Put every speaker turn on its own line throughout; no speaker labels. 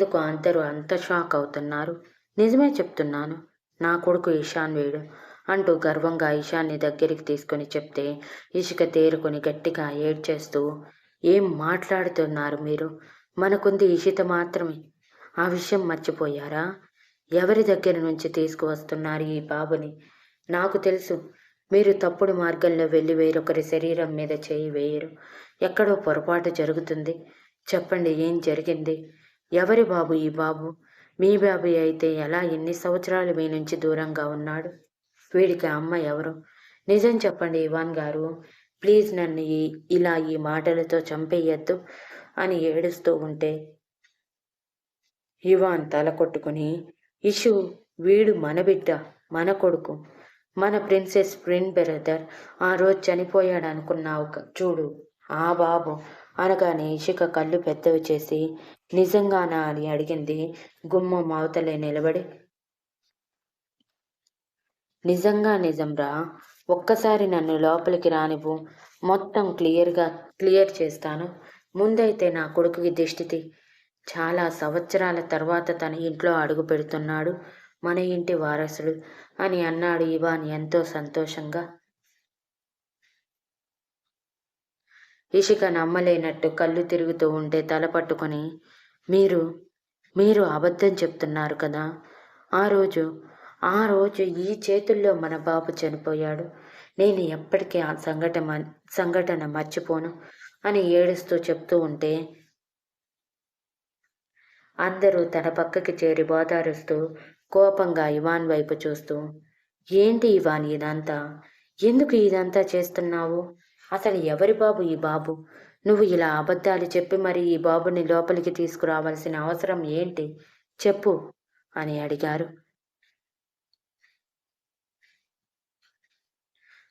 ఎందుకు అందరూ అంత షాక్ అవుతున్నారు? నిజమే చెప్తున్నాను. నా కొడుకు ఇషాన్ వేడు అంటూ గర్వంగా ఇషాన్ని దగ్గరికి తీసుకొని చెప్తే ఇసుక తేరుకొని గట్టిగా ఏడ్చేస్తూ ఏం మాట్లాడుతున్నారు మీరు? మనకుంది ఇషిత మాత్రమే. ఆ విషయం మర్చిపోయారా? ఎవరి దగ్గర నుంచి తీసుకువస్తున్నారు ఈ బాబుని? నాకు తెలుసు. మీరు తప్పుడు మార్గంలో వెళ్ళి వేరొకరి శరీరం మీద చేయి వేయరు. ఎక్కడో పొరపాటు జరుగుతుంది. చెప్పండి ఏం జరిగింది? ఎవరి బాబు ఈ బాబు? మీ బాబు అయితే ఎలా ఎన్ని సంవత్సరాలు మీ నుంచి దూరంగా ఉన్నాడు? వీడికి అమ్మ ఎవరు? నిజం చెప్పండి ఇవాన్ గారు. ప్లీజ్ నన్ను ఈ ఇలా ఈ మాటలతో చంపేయద్దు అని ఏడుస్తూ ఉంటే ఇవాన్ తల కొట్టుకుని ఇషు వీడు మన బిడ్డ మన కొడుకు మన ప్రిన్సెస్ ప్రిన్ బ్రదర్ ఆ రోజు చనిపోయాడు అనుకున్నావు చూడు ఆ బాబు అనగానే ఇషిక కళ్ళు పెద్దవి చేసి నిజంగానా? అని అడిగింది. గుమ్మం అవతలే నిలబడి నిజంగా నిజంరా ఒక్కసారి నన్ను లోపలికి రానివ్వు. మొత్తం క్లియర్గా క్లియర్ చేస్తాను. ముందైతే నా కొడుకుకి దిష్టితి చాలా సంవత్సరాల తర్వాత తన ఇంట్లో అడుగు పెడుతున్నాడు మన ఇంటి వారసుడు అని అన్నాడు ఇవాన్ ఎంతో సంతోషంగా. ఇషిక నమ్మలేనట్టు కళ్ళు తిరుగుతూ ఉంటే తల పట్టుకొని మీరు మీరు అబద్ధం చెప్తున్నారు కదా. ఆ రోజు ఆ రోజు ఈ చేతుల్లో మన బాబు చనిపోయాడు. నేను ఎప్పటికీ ఆ సంఘటన సంఘటన మర్చిపోను అని ఏడుస్తూ చెప్తూ ఉంటే అందరూ తన పక్కకి చేరి బోదారుస్తూ కోపంగా ఇవాన్ వైపు చూస్తూ ఏంటి ఇవాన్ ఇదంతా? ఎందుకు ఇదంతా చేస్తున్నావు? అసలు ఎవరి బాబు ఈ బాబు? నువ్వు ఇలా అబద్ధాలు చెప్పి మరి ఈ బాబుని లోపలికి తీసుకురావాల్సిన అవసరం ఏంటి? చెప్పు అని అడిగారు.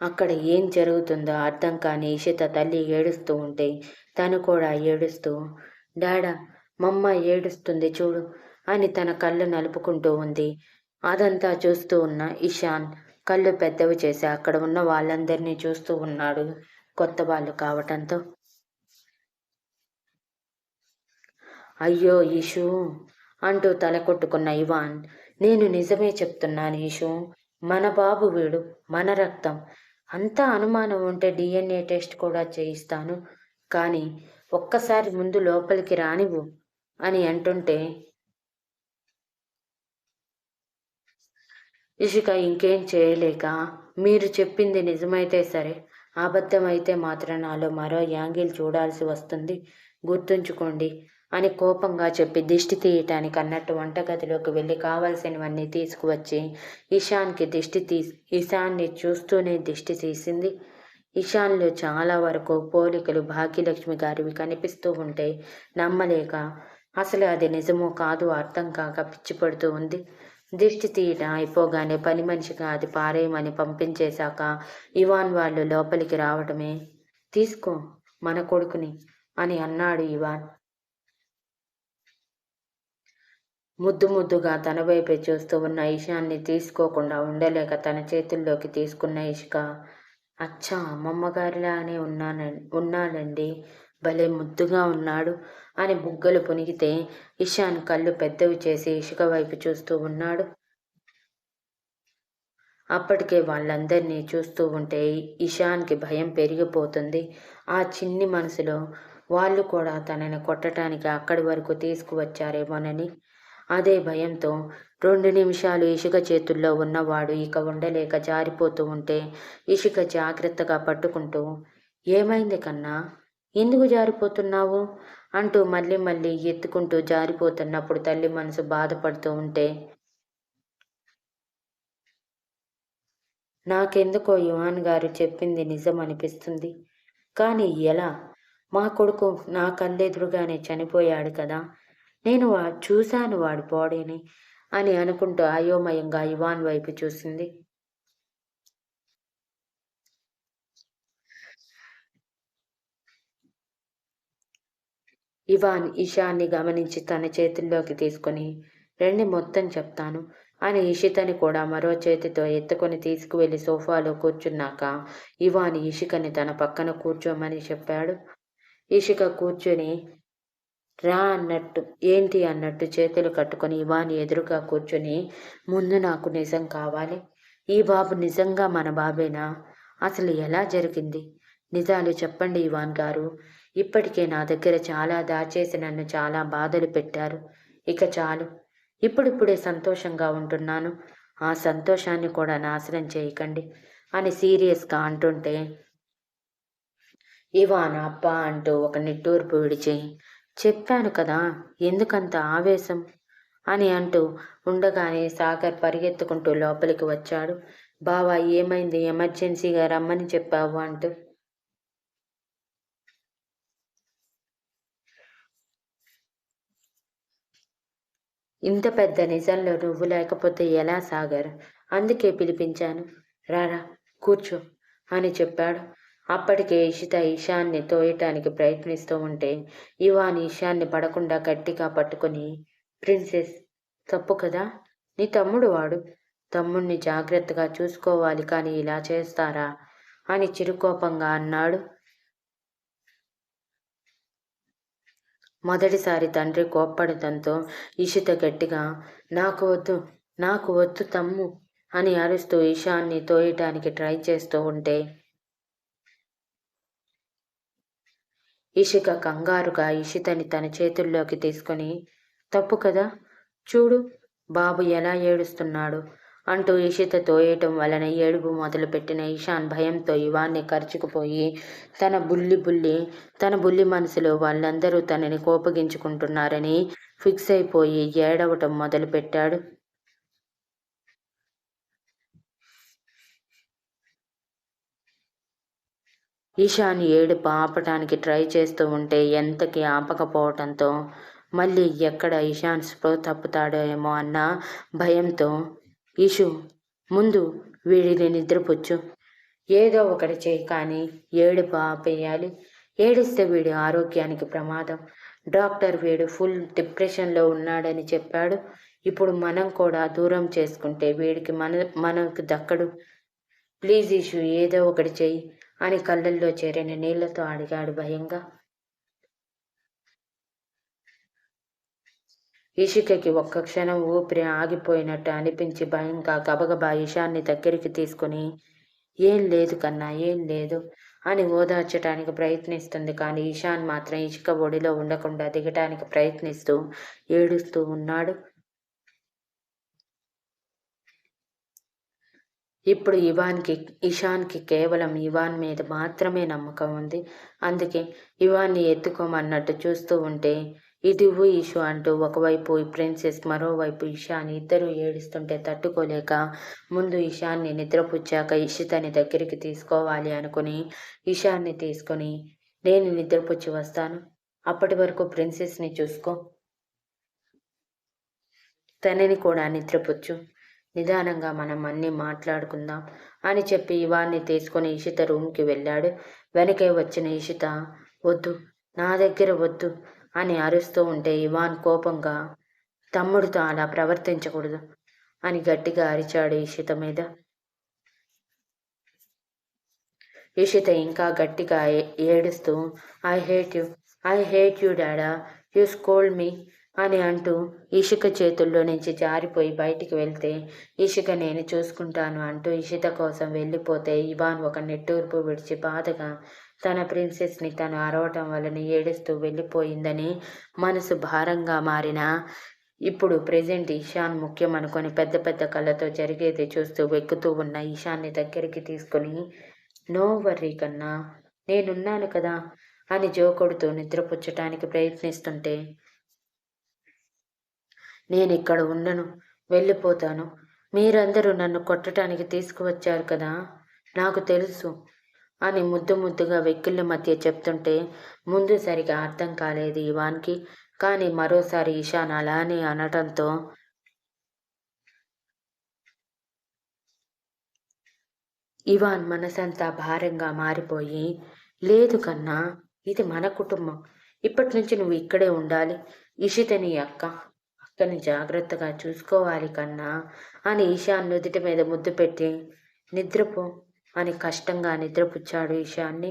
అక్కడ ఏం జరుగుతుందో అర్థం కాని ఇషిత తల్లి ఏడుస్తూ ఉంటే తను కూడా ఏడుస్తూ డాడా మమ్మ ఏడుస్తుంది చూడు అని తన కళ్ళు నలుపుకుంటూ ఉంది. అదంతా చూస్తూ ఉన్న ఇషాన్ కళ్ళు పెద్దవి చేసి అక్కడ ఉన్న వాళ్ళందరినీ చూస్తూ ఉన్నాడు. కొత్త వాళ్ళు కావటంతో. అయ్యో ఈషు అంటూ తల కొట్టుకున్న ఇవాన్. నేను నిజమే చెప్తున్నాను ఈషు మన బాబు వీడు మన రక్తం. అంతా అనుమానం ఉంటే డిఎన్ఏ టెస్ట్ కూడా చేయిస్తాను. కానీ ఒక్కసారి ముందు లోపలికి రానివ్వు అని అంటుంటే ఇషిక ఇంకేం చేయలేక మీరు చెప్పింది నిజమైతే సరే అబద్ధమైతే మాత్రం నాలో మరో యాంగిల్ చూడాల్సి వస్తుంది. గుర్తుంచుకోండి. అని కోపంగా చెప్పి దిష్టి తీయటానికి అన్నట్టు వంటగదిలోకి వెళ్ళి కావలసినవన్నీ తీసుకువచ్చి ఇషాన్కి దిష్టి తీ ఇషాన్ని చూస్తూనే దిష్టి తీసింది. ఇషాన్లో చాలా వరకు పోలికలు భాగ్యలక్ష్మి గారివి కనిపిస్తూ ఉంటే నమ్మలేక అసలు అది నిజమో కాదు అర్థం కాక పిచ్చిపడుతూ ఉంది. దిష్టి తీయట అయిపోగానే పని మనిషిగా అది పారేయమని పంపించేశాక ఇవాన్ వాళ్ళు లోపలికి రావటమే. తీసుకో మన కొడుకుని అని అన్నాడు ఇవాన్. ముద్దు ముద్దుగా తన వైపే చూస్తూ ఉన్న ఇషాన్ని తీసుకోకుండా ఉండలేక తన చేతుల్లోకి తీసుకున్న ఇషిక అచ్చా అమ్మమ్మ గారిలానే ఉన్నాన ఉన్నానండి. భలే ముద్దుగా ఉన్నాడు అని బుగ్గలు పునిగితే ఇషాన్ కళ్ళు పెద్దవి చేసి ఇసుక వైపు చూస్తూ ఉన్నాడు. అప్పటికే వాళ్ళందరినీ చూస్తూ ఉంటే ఇషాన్కి భయం పెరిగిపోతుంది. ఆ చిన్ని మనసులో వాళ్ళు కూడా తనని కొట్టడానికి అక్కడి వరకు తీసుకువచ్చారేమోనని. అదే భయంతో రెండు నిమిషాలు ఇసుక చేతుల్లో ఉన్నవాడు ఇక ఉండలేక జారిపోతూ ఉంటే ఇసుక జాగ్రత్తగా పట్టుకుంటూ ఏమైంది కన్నా? ఎందుకు జారిపోతున్నావు? అంటూ మళ్ళీ మళ్ళీ ఎత్తుకుంటూ జారిపోతున్నప్పుడు తల్లి మనసు బాధపడుతూ ఉంటే నాకెందుకో యువాన్ గారు చెప్పింది నిజం అనిపిస్తుంది కానీ ఎలా? మా కొడుకు నా కళ్ళెదురుగానే చనిపోయాడు కదా. నేను చూశాను వాడి బాడీని అని అనుకుంటూ అయోమయంగా యువాన్ వైపు చూసింది. ఇవాన్ ఇషాన్ని గమనించి తన చేతుల్లోకి తీసుకొని రండి మొత్తం చెప్తాను. అని ఇషితని కూడా మరో చేతితో ఎత్తుకొని తీసుకువెళ్ళి సోఫాలో కూర్చున్నాక ఇవాన్ ఇషికని తన పక్కన కూర్చోమని చెప్పాడు. ఇషిక కూర్చొని రా అన్నట్టు ఏంటి అన్నట్టు చేతులు కట్టుకొని ఇవాన్ ఎదురుగా కూర్చొని ముందు నాకు నిజం కావాలి. ఈ బాబు నిజంగా మన బాబేనా? అసలు ఎలా జరిగింది? నిజాలు చెప్పండి ఇవాన్ గారు. ఇప్పటికే నా దగ్గర చాలా దాచేసి నన్ను చాలా బాధలు పెట్టారు. ఇక చాలు. ఇప్పుడిప్పుడే సంతోషంగా ఉంటున్నాను. ఆ సంతోషాన్ని కూడా నాశనం చేయకండి అని సీరియస్గా అంటుంటే ఇవాన అప్ప అంటూ ఒక నిట్టూర్పు విడిచి చెప్పాను కదా ఎందుకంత ఆవేశం? అని అంటూ ఉండగానే సాగర్ పరిగెత్తుకుంటూ లోపలికి వచ్చాడు. బావా ఏమైంది? ఎమర్జెన్సీగా రమ్మని చెప్పావు అంటూ ఇంత పెద్ద నిజంలో నువ్వు లేకపోతే ఎలా సాగర్? అందుకే పిలిపించాను. రారా కూర్చో అని చెప్పాడు. అప్పటికే ఇషిత ఈశాన్ని తోయటానికి ప్రయత్నిస్తూ ఉంటే ఇవాన్ ఈశాన్ని పడకుండా గట్టిగా పట్టుకుని ప్రిన్సెస్ తప్పు కదా? నీ తమ్ముడు వాడు. తమ్ముణ్ణి జాగ్రత్తగా చూసుకోవాలి కానీ ఇలా చేస్తారా? అని చిరుకోపంగా అన్నాడు. మొదటిసారి తండ్రి కోప్పడటంతో ఇషిత గట్టిగా నాకు వద్దు నాకు వద్దు తమ్ము అని అరుస్తూ ఈశాన్ని తోయటానికి ట్రై చేస్తూ ఉంటే ఇషిక కంగారుగా ఇషితని తన చేతుల్లోకి తీసుకొని తప్పు కదా చూడు బాబు ఎలా ఏడుస్తున్నాడు అంటూ ఇషిత తోయటం వలన ఏడుపు మొదలుపెట్టిన ఇషాన్ భయంతో ఇవాన్ని ఖర్చుకుపోయి తన బుల్లి బుల్లి తన బుల్లి మనసులో వాళ్ళందరూ తనని కోపగించుకుంటున్నారని ఫిక్స్ అయిపోయి ఏడవటం మొదలుపెట్టాడు ఈశాన్ ఏడుపు ఆపటానికి ట్రై చేస్తూ ఉంటే ఎంతకి ఆపకపోవటంతో మళ్ళీ ఎక్కడ ఇషాన్ స్పృహ తప్పుతాడో ఏమో అన్న భయంతో ఈషు ముందు వీడిని నిద్రపుచ్చు. ఏదో ఒకటి చేయి కానీ ఏడుపు ఆపేయాలి. ఏడిస్తే వీడి ఆరోగ్యానికి ప్రమాదం. డాక్టర్ వీడు ఫుల్ డిప్రెషన్లో ఉన్నాడని చెప్పాడు. ఇప్పుడు మనం కూడా దూరం చేసుకుంటే వీడికి మన మనకు దక్కడు. ప్లీజ్ ఇషు ఏదో ఒకటి చెయ్యి అని కళ్ళల్లో చేరిన నీళ్ళతో అడిగాడు భయంగా. ఇషికకి ఒక్క క్షణం ఊపిరి ఆగిపోయినట్టు అనిపించి భయంగా గబగబా ఇషాన్ని దగ్గరికి తీసుకుని ఏం లేదు కన్నా ఏం లేదు అని ఓదార్చడానికి ప్రయత్నిస్తుంది. కానీ ఇషాన్ మాత్రం ఇసుక ఒడిలో ఉండకుండా దిగటానికి ప్రయత్నిస్తూ ఏడుస్తూ ఉన్నాడు. ఇప్పుడు ఇవాన్కి ఇషాన్కి కేవలం ఇవాన్ మీద మాత్రమే నమ్మకం ఉంది. అందుకే ఇవాన్ని ఎత్తుకోమన్నట్టు చూస్తూ ఉంటే ఇదివు ఇషు అంటూ ఒకవైపు ప్రిన్సెస్ మరోవైపు ఇషాన్ ఇద్దరు ఏడుస్తుంటే తట్టుకోలేక ముందు ఇషాన్ని నిద్రపుచ్చాక ఇషితని దగ్గరికి తీసుకోవాలి అనుకుని ఇషాన్ని తీసుకొని నేను నిద్రపుచ్చి వస్తాను. అప్పటి వరకు ప్రిన్సెస్ని చూసుకో. తనని కూడా నిద్రపుచ్చు. నిదానంగా మనం అన్నీ మాట్లాడుకుందాం అని చెప్పి ఇవాన్ని తీసుకొని ఇషిత రూమ్కి వెళ్ళాడు. వెనకే వచ్చిన ఇషిత వద్దు. నా దగ్గర వద్దు. అని అరుస్తూ ఉంటే ఇవాన్ కోపంగా తమ్ముడితో అలా ప్రవర్తించకూడదు అని గట్టిగా అరిచాడు ఇషిత మీద. ఇషిత ఇంకా గట్టిగా ఏడుస్తూ I hate you I hate you డాడా you scold me అని అంటూ ఇషిక చేతుల్లో నుంచి జారిపోయి బయటికి వెళ్తే ఇషిక నేను చూసుకుంటాను అంటూ ఇషిత కోసం వెళ్ళిపోతే ఇవాన్ ఒక నెట్టూర్పు విడిచి బాధగా తన ప్రిన్సెస్ని తను అరవటం వలన ఏడుస్తూ వెళ్ళిపోయిందని మనసు భారంగా మారిన ఇప్పుడు ప్రెజెంట్ ఇషాన్ ముఖ్యం అనుకొని పెద్ద పెద్ద కళ్ళతో జరిగేది చూస్తూ వెక్కుతూ ఉన్న ఈశాన్ని దగ్గరికి తీసుకుని నో వర్రీ కన్నా నేనున్నాను కదా అని జోకొడుతూ నిద్రపుచ్చటానికి ప్రయత్నిస్తుంటే నేను ఇక్కడ ఉండను వెళ్ళిపోతాను. మీరందరూ నన్ను కొట్టడానికి తీసుకువచ్చారు కదా? నాకు తెలుసు అని ముద్దు ముద్దుగా వెక్కిళ్ళ మధ్య చెప్తుంటే ముందు సరిగా అర్థం కాలేదు ఇవాన్కి కానీ మరోసారి ఇషాన్ అలానే అనటంతో ఇవాన్ మనసంతా భారంగా మారిపోయి లేదు కన్నా ఇది మన కుటుంబం. ఇప్పటి నుంచి నువ్వు ఇక్కడే ఉండాలి ఇషితని అక్క. తను జాగ్రత్తగా చూసుకోవాలి కన్నా అని ఈశాన్ నుదుటి మీద ముద్దు పెట్టి నిద్రపో అని కష్టంగా నిద్రపుచ్చాడు ఈశాన్ని.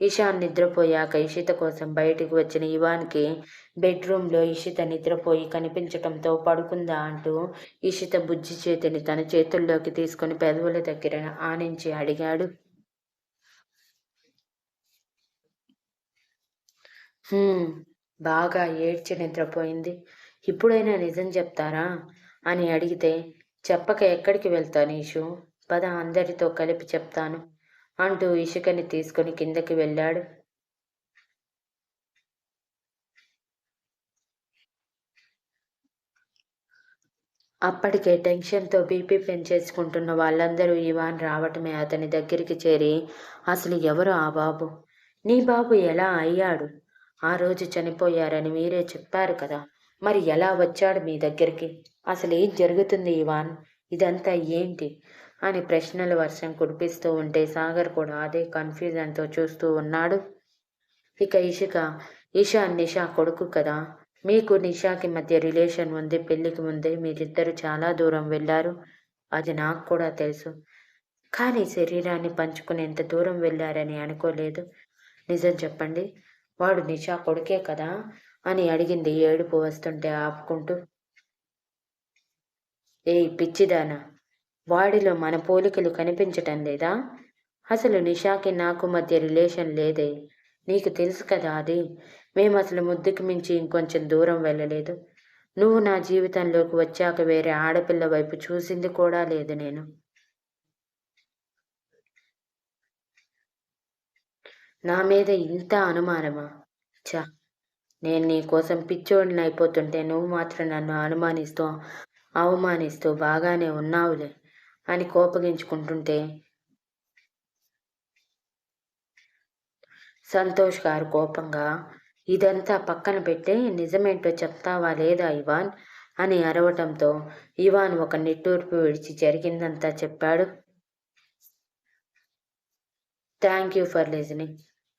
ఈశాన్ నిద్రపోయాక ఇషిత కోసం బయటికి వచ్చిన ఇవాన్కి బెడ్రూమ్లో ఇషిత నిద్రపోయి కనిపించటంతో పడుకుందా అంటూ ఇషిత బుజ్జి చేతిని తన చేతుల్లోకి తీసుకుని పెదవుల దగ్గర ఆనించి అడిగాడు. "హ్మ్, బాగా ఏడ్చి నిద్రపోయింది. ఇప్పుడైనా నిజం చెప్తారా? అని అడిగితే చెప్పక ఎక్కడికి వెళ్తాను ఈషు పద అందరితో కలిపి చెప్తాను అంటూ ఇషుకని తీసుకుని కిందకి వెళ్ళాడు. అప్పటికే టెన్షన్తో బీపీ పెంచేసుకుంటున్న వాళ్ళందరూ ఇవాన్ రావటమే అతని దగ్గరికి చేరి అసలు ఎవరు ఆ బాబు? నీ బాబు ఎలా అయ్యాడు? ఆ రోజు చనిపోయారని మీరే చెప్పారు కదా. మరి ఎలా వచ్చాడు మీ దగ్గరికి? అసలు ఏం జరుగుతుంది ఇవాన్? ఇదంతా ఏంటి? అని ప్రశ్నల వర్షం కురిపిస్తూ ఉంటే సాగర్ కూడా అదే కన్ఫ్యూజన్తో చూస్తూ ఉన్నాడు. ఇక ఇషిక ఇషా నిషా కొడుకు కదా. మీకు నిషాకి మధ్య రిలేషన్ ఉంది పెళ్ళికి ముందే మీరిద్దరు చాలా దూరం వెళ్ళారు. అది నాకు కూడా తెలుసు. కానీ శరీరాన్ని పంచుకునేంత దూరం వెళ్ళారని అనుకోలేదు. నిజం చెప్పండి. వాడు నిషా కొడుకే కదా? అని అడిగింది ఏడుపు వస్తుంటే ఆపుకుంటూ. ఏయ్ పిచ్చిదానా వాడిలో మన పోలికలు కనిపించటం లేదా? అసలు నిషాకి నాకు మధ్య రిలేషన్ లేదే. నీకు తెలుసు కదా అది? మేము అసలు ముద్దుకు మించి ఇంకొంచెం దూరం వెళ్ళలేదు. నువ్వు నా జీవితంలోకి వచ్చాక వేరే ఆడపిల్ల వైపు చూసింది కూడా లేదు నేను. నా మీద ఇంత అనుమానమా? చా నేను నీ కోసం పిచ్చోడిని అయిపోతుంటే నువ్వు మాత్రం నన్ను అనుమానిస్తూ అవమానిస్తూ బాగానే ఉన్నావులే అని కోపగించుకుంటుంటే సంతోష్ గారు కోపంగా ఇదంతా పక్కన పెట్టి నిజమేంటో చెప్తావా లేదా ఇవాన్? అని అరవటంతో ఇవాన్ ఒక నిట్టూర్పు విడిచి జరిగిందంతా చెప్పాడు. Thank you for listening.